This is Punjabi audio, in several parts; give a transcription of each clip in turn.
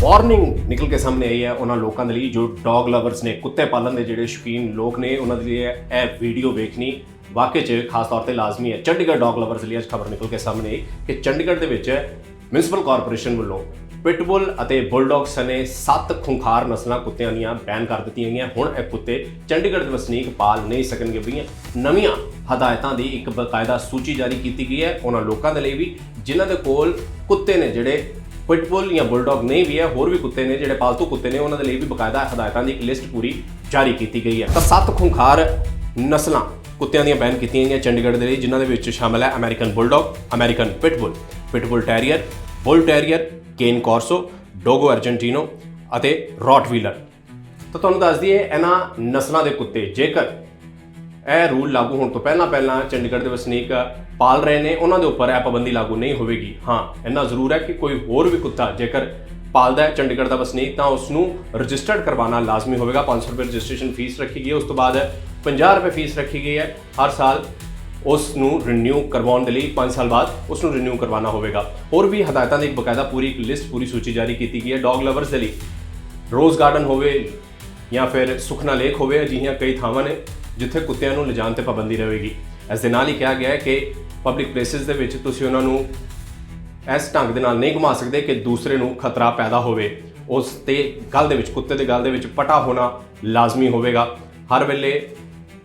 ਵਾਰਨਿੰਗ ਨਿਕਲ ਕੇ ਸਾਹਮਣੇ ਆਈ ਹੈ ਉਹਨਾਂ ਲੋਕਾਂ ਦੇ ਲਈ ਜੋ ਡੌਗ ਲਵਰਸ ਨੇ, ਕੁੱਤੇ ਪਾਲਣ ਦੇ ਜਿਹੜੇ ਸ਼ੌਕੀਨ ਲੋਕ ਨੇ, ਉਹਨਾਂ ਦੇ ਲਈ ਇਹ ਵੀਡੀਓ ਵੇਖਣੀ ਵਾਕਈ 'ਚ ਖਾਸ ਤੌਰ ਤੇ ਲਾਜ਼ਮੀ ਹੈ। ਚੰਡੀਗੜ੍ਹ ਡੌਗ ਲਵਰਸ ਲਈ ਅੱਜ ਖਬਰ ਨਿਕਲ ਕੇ ਸਾਹਮਣੇ ਆਈ ਕਿ ਚੰਡੀਗੜ੍ਹ ਦੇ ਵਿੱਚ ਮਿਊਨਿਸਪਲ ਕਾਰਪੋਰੇਸ਼ਨ ਵੱਲੋਂ ਪਿਟਬੁਲ ਅਤੇ ਬੁਲਡੌਗ ਸਨੇ ਸੱਤ ਖੁੰਖਾਰ ਨਸਲਾਂ ਕੁੱਤਿਆਂ ਦੀਆਂ ਬੈਨ ਕਰ ਦਿੱਤੀਆਂ ਗਈਆਂ। ਹੁਣ ਇਹ ਕੁੱਤੇ ਚੰਡੀਗੜ੍ਹ ਦੇ ਵਸਨੀਕ ਪਾਲ ਨਹੀਂ ਸਕਣਗੇ ਵੀ ਨਵੀਆਂ ਹਦਾਇਤਾਂ ਦੀ ਇੱਕ ਬਕਾਇਦਾ ਸੂਚੀ ਜਾਰੀ ਕੀਤੀ ਗਈ ਹੈ। ਉਹਨਾਂ ਲੋਕਾਂ ਦੇ ਲਈ ਵੀ ਜਿਨ੍ਹਾਂ ਦੇ ਕੋਲ ਕੁੱਤੇ ਨੇ ਜਿਹੜੇ ਪਿਟਬੁਲ ਜਾਂ ਬੁਲਡੌਗ ਨਹੀਂ ਵੀ ਹੈ, ਹੋਰ ਵੀ ਕੁੱਤੇ ਨੇ ਜਿਹੜੇ ਪਾਲਤੂ ਕੁੱਤੇ ਨੇ, ਉਹਨਾਂ ਦੇ ਲਈ ਵੀ ਬਕਾਇਦਾ ਹਦਾਇਤਾਂ ਦੀ ਇੱਕ ਲਿਸਟ ਪੂਰੀ ਜਾਰੀ ਕੀਤੀ ਗਈ ਹੈ। ਤਾਂ ਸੱਤ ਖੁੰਖਾਰ ਨਸਲਾਂ ਕੁੱਤਿਆਂ ਦੀਆਂ ਬੈਨ ਕੀਤੀਆਂ ਗਈਆਂ ਚੰਡੀਗੜ੍ਹ ਦੇ ਲਈ, ਜਿਨ੍ਹਾਂ ਦੇ ਵਿੱਚ ਸ਼ਾਮਲ ਹੈ American bulldog American pitbull pitbull terrier bull terrier Cane Corso Dogo Argentino ਅਤੇ ਰੌਟਵੀਲਰ ਤਾਂ ਤੁਹਾਨੂੰ ਦੱਸ ਦਈਏ, ਇਹਨਾਂ ਨਸਲਾਂ ਦੇ ਕੁੱਤੇ ਜੇਕਰ ਇਹ ਰੂਲ ਲਾਗੂ ਹੋਣ ਤੋਂ ਪਹਿਲਾਂ ਪਹਿਲਾਂ ਚੰਡੀਗੜ੍ਹ ਦੇ ਵਸਨੀਕ ਪਾਲ ਰਹੇ ਨੇ, ਉਹਨਾਂ ਦੇ ਉੱਪਰ ਇਹ ਪਾਬੰਦੀ ਲਾਗੂ ਨਹੀਂ ਹੋਵੇਗੀ। ਹਾਂ, ਇੰਨਾ ਜ਼ਰੂਰ ਹੈ ਕਿ ਕੋਈ ਹੋਰ ਵੀ ਕੁੱਤਾ ਜੇਕਰ ਪਾਲਦਾ ਹੈ, ਚੰਡੀਗੜ੍ਹ ਦਾ ਵਸਨੀਕ, ਤਾਂ ਉਸ ਨੂੰ ਰਜਿਸਟਰਡ ਕਰਵਾਉਣਾ ਲਾਜ਼ਮੀ ਹੋਵੇਗਾ। 500 ਰੁਪਏ ਰਜਿਸਟ੍ਰੇਸ਼ਨ ਫੀਸ ਰੱਖੀ ਗਈ ਹੈ। ਉਸ ਤੋਂ ਬਾਅਦ 50 ਰੁਪਏ ਫੀਸ ਰੱਖੀ ਗਈ ਹੈ। ਹਰ ਸਾਲ ਉਸ ਨੂੰ ਰੀਨਿਊ ਕਰਵਾਉਣ ਦੇ ਲਈ 5 ਸਾਲ ਬਾਅਦ ਉਸ ਨੂੰ ਰੀਨਿਊ ਕਰਵਾਉਣਾ ਹੋਵੇਗਾ। ਹੋਰ ਵੀ ਹਦਾਇਤਾਂ ਦੀ ਇੱਕ ਬਕਾਇਦਾ ਪੂਰੀ ਇੱਕ ਲਿਸਟ ਪੂਰੀ ਸੂਚੀ ਜਾਰੀ ਕੀਤੀ ਗਈ ਹੈ। ਡੌਗ ਲਵਰਸ ਦੇ ਲਈ ਰੋਜ਼ ਗਾਰਡਨ ਹੋਵੇ ਜਾਂ ਫਿਰ ਸੁਖਨਾ ਲੇਕ ਹੋਵੇ, ਅਜਿਹੀਆਂ ਕਈ ਥਾਵਾਂ ਨੇ ਜਿੱਥੇ ਕੁੱਤਿਆਂ ਨੂੰ ਲਿਜਾਣ ਤੇ ਪਾਬੰਦੀ ਰਹੇਗੀ। ਇਸ ਦੇ ਨਾਲ ਹੀ ਕਿਹਾ ਗਿਆ ਹੈ ਕਿ ਪਬਲਿਕ ਪਲੇਸਿਸ ਦੇ ਵਿੱਚ ਤੁਸੀਂ ਉਹਨਾਂ ਨੂੰ ਇਸ ਢੰਗ ਦੇ ਨਾਲ ਨਹੀਂ ਘੁਮਾ ਸਕਦੇ ਕਿ ਦੂਸਰੇ ਨੂੰ ਖਤਰਾ ਪੈਦਾ ਹੋਵੇ। ਉਸ ਤੇ ਗੱਲ ਦੇ ਵਿੱਚ, ਕੁੱਤੇ ਦੇ ਗੱਲ ਦੇ ਵਿੱਚ ਪਟਾ ਹੋਣਾ ਲਾਜ਼ਮੀ ਹੋਵੇਗਾ। ਹਰ ਵੇਲੇ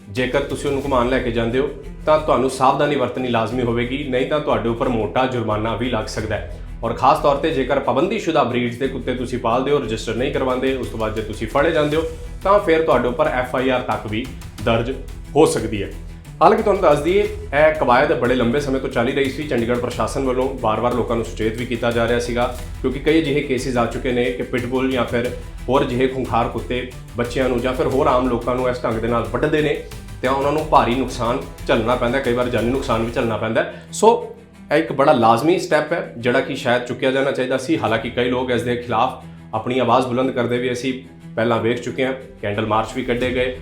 ਜੇਕਰ ਤੁਸੀਂ ਉਹਨੂੰ ਘੁਮਾਉਣ ਲੈ ਕੇ ਜਾਂਦੇ ਹੋ, ਤਾਂ ਤੁਹਾਨੂੰ ਸਾਵਧਾਨੀ ਵਰਤਣੀ ਲਾਜ਼ਮੀ ਹੋਵੇਗੀ, ਨਹੀਂ ਤਾਂ ਤੁਹਾਡੇ ਉੱਪਰ ਮੋਟਾ ਜੁਰਮਾਨਾ ਵੀ ਲੱਗ ਸਕਦਾ ਹੈ। ਔਰ ਖਾਸ ਤੌਰ ਤੇ ਜੇਕਰ ਪਾਬੰਦੀਸ਼ੁਦਾ ਬਰੀਡਸ ਦੇ ਕੁੱਤੇ ਤੁਸੀਂ ਪਾਲਦੇ ਹੋ, ਰਜਿਸਟਰ ਨਹੀਂ ਕਰਵਾਉਂਦੇ, ਉਸ ਤੋਂ ਬਾਅਦ ਜੇ ਤੁਸੀਂ ਫੜੇ ਜਾਂਦੇ ਹੋ, ਤਾਂ ਫਿਰ ਤੁਹਾਡੇ ਉੱਪਰ ਐਫ ਆਈ ਆਰ ਤੱਕ ਵੀ ਦਰਜ ਹੋ ਸਕਦੀ ਹੈ। ਹਾਲਾਂਕਿ ਤੁਹਾਨੂੰ ਦੱਸ ਦਈਏ, ਇਹ ਕਵਾਇਦ ਬੜੇ ਲੰਬੇ ਸਮੇਂ ਤੋਂ ਚੱਲ ਰਹੀ ਸੀ। ਚੰਡੀਗੜ੍ਹ ਪ੍ਰਸ਼ਾਸਨ ਵੱਲੋਂ ਵਾਰ-ਵਾਰ ਲੋਕਾਂ ਨੂੰ ਸੁਚੇਤ ਵੀ ਕੀਤਾ ਜਾ ਰਿਹਾ ਸੀਗਾ, ਕਿਉਂਕਿ ਕਈ ਅਜਿਹੇ ਕੇਸਿਸ ਆ ਚੁੱਕੇ ਨੇ ਕਿ ਪਿਟਬੁਲ ਜਾਂ ਫਿਰ ਹੋਰ ਅਜਿਹੇ ਖੁੰਖਾਰ ਕੁੱਤੇ ਬੱਚਿਆਂ ਨੂੰ ਜਾਂ ਫਿਰ ਹੋਰ ਆਮ ਲੋਕਾਂ ਨੂੰ ਇਸ ਢੰਗ ਦੇ ਨਾਲ ਵੱਢਦੇ ਨੇ, ਤੇ ਉਹਨਾਂ ਨੂੰ ਭਾਰੀ ਨੁਕਸਾਨ ਝੱਲਣਾ ਪੈਂਦਾ, ਕਈ ਵਾਰ ਜਾਨੀ ਨੁਕਸਾਨ ਵੀ ਝੱਲਣਾ ਪੈਂਦਾ ਸੋ, ਇਹ ਇੱਕ ਬੜਾ ਲਾਜ਼ਮੀ ਸਟੈਪ ਹੈ, ਜਿਹੜਾ ਕਿ ਸ਼ਾਇਦ ਚੁੱਕਿਆ ਜਾਣਾ ਚਾਹੀਦਾ ਸੀ। ਹਾਲਾਂਕਿ ਕਈ ਲੋਕ ਇਸ ਦੇ ਖਿਲਾਫ ਆਪਣੀ ਆਵਾਜ਼ ਬੁਲੰਦ ਕਰਦੇ ਵੀ ਅਸੀਂ ਪਹਿਲਾਂ ਵੇਖ ਚੁੱਕੇ ਹਾਂ, ਕੈਂਡਲ ਮਾਰਚ ਵੀ ਕੱਢੇ ਗਏ।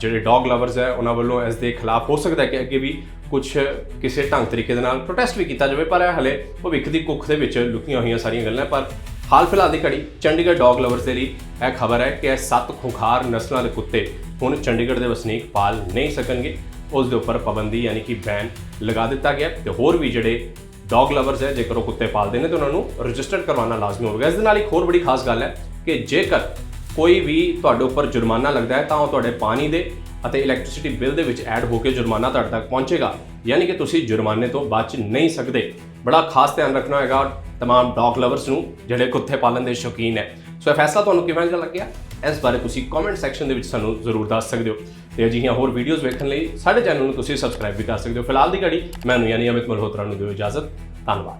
ਜਿਹੜੇ ਡੌਗ ਲਵਰਸ ਹੈ, ਉਹਨਾਂ ਵੱਲੋਂ ਇਸ ਦੇ ਖਿਲਾਫ ਹੋ ਸਕਦਾ ਹੈ ਕਿ ਅੱਗੇ ਵੀ ਕੁਝ ਕਿਸੇ ਢੰਗ ਤਰੀਕੇ ਦੇ ਨਾਲ ਪ੍ਰੋਟੈਸਟ ਵੀ ਕੀਤਾ ਜਾਵੇ, ਪਰ ਇਹ ਹਲੇ ਭਵਿੱਖ ਦੀ ਕੁੱਖ ਦੇ ਵਿੱਚ ਲੁਕੀਆਂ ਹੋਈਆਂ ਸਾਰੀਆਂ ਗੱਲਾਂ ਪਰ ਹਾਲ ਫਿਲਹਾਲ ਦੀ ਘੜੀ ਚੰਡੀਗੜ੍ਹ ਡੌਗ ਲਵਰਸ ਦੇ ਲਈ ਇਹ ਖਬਰ ਹੈ ਕਿ ਇਹ ਸੱਤ ਖੁਖਾਰ ਨਸਲਾਂ ਦੇ ਕੁੱਤੇ ਹੁਣ ਚੰਡੀਗੜ੍ਹ ਦੇ ਵਸਨੀਕ ਪਾਲ ਨਹੀਂ ਸਕਣਗੇ। ਉਸ ਦੇ ਉੱਪਰ ਪਾਬੰਦੀ ਯਾਨੀ ਕਿ ਬੈਨ ਲਗਾ ਦਿੱਤਾ ਗਿਆ ਤੇ ਹੋਰ ਵੀ ਜਿਹੜੇ ਡੌਗ ਲਵਰਸ ਹੈ, ਜੇਕਰ ਉਹ ਕੁੱਤੇ ਪਾਲਦੇ ਨੇ, ਤਾਂ ਉਹਨਾਂ ਨੂੰ ਰਜਿਸਟਰਡ ਕਰਵਾਉਣਾ ਲਾਜ਼ਮੀ ਹੋਵੇਗਾ। ਇਸ ਦੇ ਨਾਲ ਇੱਕ ਹੋਰ ਬੜੀ ਖਾਸ ਗੱਲ ਹੈ ਕਿ ਜੇਕਰ ਕੋਈ ਵੀ ਤੁਹਾਡੇ ਉੱਪਰ ਜੁਰਮਾਨਾ ਲੱਗਦਾ ਹੈ ਤਾਂ ਉਹ ਤੁਹਾਡੇ ਪਾਣੀ ਦੇ ਅਤੇ ਇਲੈਕਟ੍ਰਿਸਿਟੀ ਬਿੱਲ ਦੇ ਵਿੱਚ ਐਡ ਹੋ ਕੇ ਜੁਰਮਾਨਾ ਤੁਹਾਡੇ ਤੱਕ ਪਹੁੰਚੇਗਾ ਯਾਨੀ ਕਿ ਤੁਸੀਂ ਜੁਰਮਾਨੇ ਤੋਂ ਬਚ ਨਹੀਂ ਸਕਦੇ ਬੜਾ ਖਾਸ ਧਿਆਨ ਰੱਖਣਾ ਹੋਏਗਾ तमाम ਡੌਗ ਲਵਰਸ ਨੂੰ ਜਿਹੜੇ ਕੁੱਤੇ ਪਾਲਣ ਦੇ ਸ਼ੌਕੀਨ ਹੈ ਸੋ ਇਹ ਫੈਸਲਾ ਤੁਹਾਨੂੰ ਕਿਵੇਂ ਜਿਹਾ ਲੱਗਿਆ ਇਸ ਬਾਰੇ ਤੁਸੀਂ ਕਮੈਂਟ ਸੈਕਸ਼ਨ ਦੇ ਵਿੱਚ ਸਾਨੂੰ ਜ਼ਰੂਰ ਦੱਸ ਸਕਦੇ ਹੋ ਤੇ ਅਜਿਹੀਆਂ ਹੋਰ ਵੀਡੀਓਜ਼ ਵੇਖਣ ਲਈ ਸਾਡੇ ਚੈਨਲ ਨੂੰ ਤੁਸੀਂ ਸਬਸਕ੍ਰਾਈਬ ਵੀ ਕਰ ਸਕਦੇ ਹੋ ਫਿਲਹਾਲ ਦੀ ਘੜੀ ਮੈਨੂੰ ਯਾਨੀ ਅਮਿਤ ਮਲਹੋਤਰਾ ਨੂੰ ਦਿਓ ਇਜਾਜ਼ਤ ਧੰਨਵਾਦ